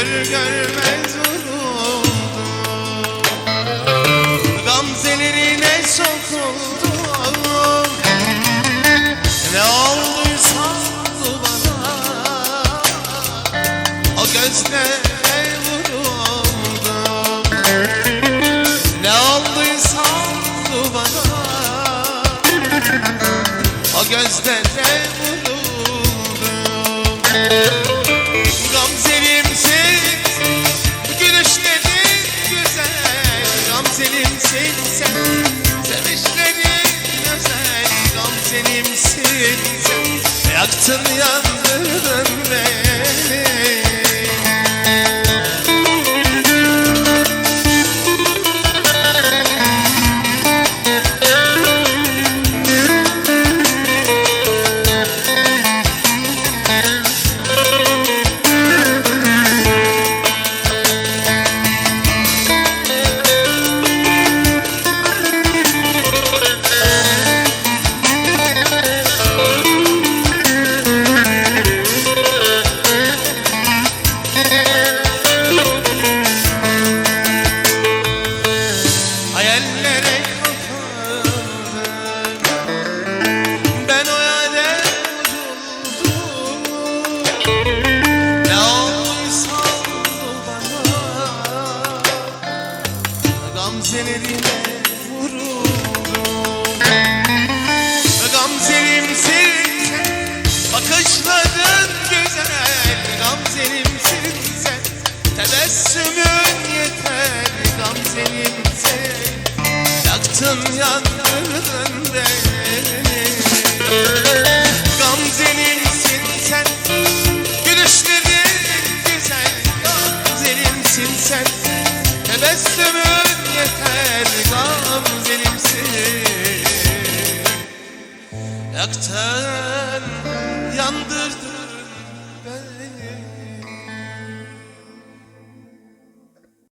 Görür görmez vuruldum Gamzelerine sokuldum Ne olduysa oldu bana. O gözlere vuruldum Ne olduysa oldu bana. O gözlere Yaktın yandırdın beni Gamzelerine vuruldum. Gamzelimsin sen Bakışların güzel. Gamzelimsin sen Tebessümün yeter. Gamzelimsin Yaktın yandırdın beni Gamzelimsin sen Gülüşlerin güzel. Gamzelimsin sen Tebessümün Gamzelimsin Yaktın